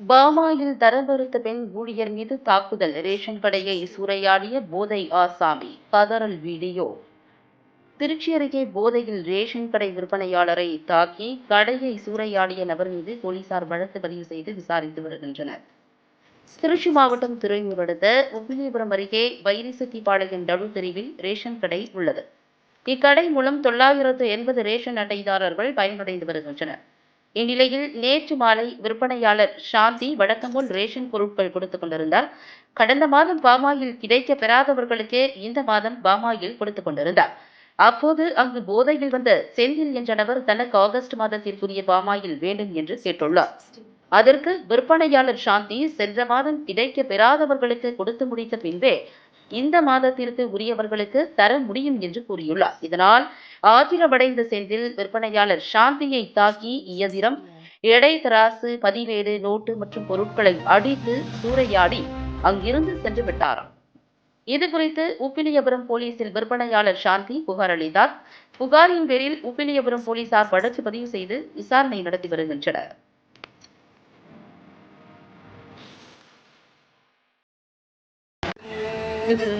Palm oil தரமறுத்த பெண் ஊழியர் மீது தாக்குதல். ரேஷன் கடையை சூறையாடிய போதை ஆசாமி. பதறல் வீடியோ. திருச்சி அருகே போதையில் ரேஷன் கடை விற்பனையாளரை தாக்கி கடையை சூறையாடிய நபர் மீது போலீசார் வழக்கு பதிவு செய்து விசாரித்து வருகின்றனர். திருச்சி மாவட்டம் துறையூர் அடுத்த உப்பிலிபுரம் அருகே வைரிசெட்டிப்பாளையம் டபு தெருவில் ரேஷன் கடை உள்ளது. இக்கடை மூலம் தொள்ளாயிரத்து எண்பது ரேஷன் அட்டைதாரர்கள் பயனடைந்து வருகின்றனர். இந்நிலையில் நேற்று மாலை விற்பனையாளர் சாந்தி வழக்கம்போல் ரேஷன் பொருட்கள் கொடுத்துக் கொண்டிருந்தார். கடந்த மாதம் பாமாயில் கிடைக்க பெறாதவர்களுக்கே இந்த மாதம் பாமாயில் கொடுத்துக் கொண்டிருந்தார். அப்போது அங்கு போதையில் வந்த செந்தில் என்ற நபர் தனக்கு ஆகஸ்ட் மாதத்திற்குரிய பாமாயில் வேண்டும் என்று கேட்டுள்ளார். அதற்கு விற்பனையாளர் சாந்தி சென்ற மாதம் கிடைக்க பெறாதவர்களுக்கு கொடுத்து முடித்த பின்பே இந்த மாதத்திற்கு உரியவர்களுக்கு தர முடியும் என்று கூறியுள்ளார். இதனால் ஆத்திரமடைந்த செந்தில் விற்பனையாளர் சாந்தியை தாக்கி இயந்திரம் எடை தராசு பதிவேடு நோட்டு மற்றும் பொருட்களை அடித்து சூறையாடி அங்கிருந்து சென்று விட்டாராம். இது குறித்து உப்பிலியபுரம் போலீசில் விற்பனையாளர் சாந்தி புகார் அளித்தார். புகாரின் பேரில் உப்பிலியபுரம் போலீசார் வழக்கு பதிவு செய்து விசாரணை நடத்தி வருகின்றனர். ஸ்ரீபாளையம்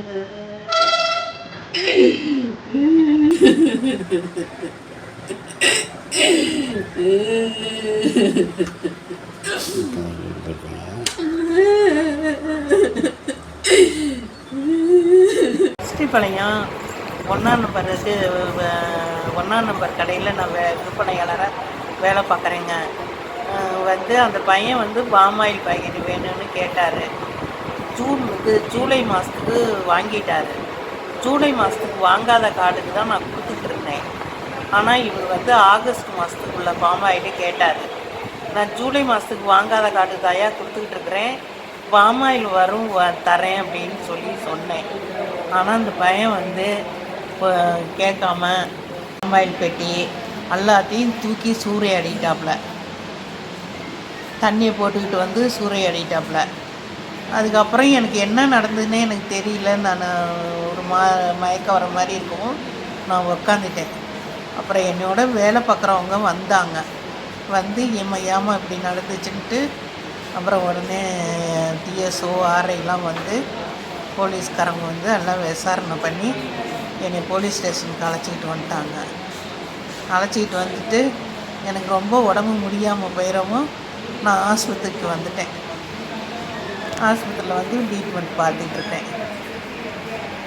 ஒன்றாம் நம்பர் இது ஒன்றாம் நம்பர் கடையில் நான் வே விற்பனையாளராக வேலை பார்க்குறேங்க. வந்து அந்த பையன் வந்து பாமாயில் பாக்கெட் வேணும்னு கேட்டார். ஜூன் இது ஜூலை மாதத்துக்கு வாங்கிட்டார். ஜூலை மாதத்துக்கு வாங்காத கார்டுக்கு தான் நான் கொடுத்துட்டு இருந்தேன் ஆனால் இவர் வந்து ஆகஸ்ட் மாதத்துக்குள்ளே ஃபார்ம் ஆகிட்டு கேட்டார். நான் ஜூலை மாதத்துக்கு வாங்காத கார்டு தாயா கொடுத்துக்கிட்டு இருக்கிறேன் பாமாயில் வரும் வ- தரேன் அப்படின்னு சொல்லி சொன்னேன். ஆனால் அந்த பையன் வந்து இப்போ கேட்காம பாமாயில் பெட்டி எல்லாத்தையும் தூக்கி சூறையாடிட்டாப்புல தண்ணியை போட்டுக்கிட்டு வந்து சூறையாடிட்டாப்புல அதுக்கப்புறம் எனக்கு என்ன நடந்ததுன்னே எனக்கு தெரியல. நான் ஒரு மா மயக்கம் வர மாதிரி இருக்கும். நான் உக்காந்துட்டேன். அப்புறம் என்னோட வேலை பார்க்குறவங்க வந்தாங்க. வந்து ஏமா ஏமா இப்படி நடந்துச்சுன்ட்டு அப்புறம் உடனே டிஎஸ்ஓ ஆர்ஐலாம் வந்து போலீஸ்காரங்க வந்து எல்லாம் விசாரணை பண்ணி என்னை போலீஸ் ஸ்டேஷனுக்கு அழைச்சிக்கிட்டு வந்துட்டாங்க. அழைச்சிக்கிட்டு வந்துட்டு எனக்கு ரொம்ப உடம்பு முடியாமல் போயிடவும் நான் ஆஸ்பத்திரிக்கு வந்துட்டேன். ஆஸ்பத்திரியில் வந்து ட்ரீட்மெண்ட் பார்த்துட்ருக்கேன்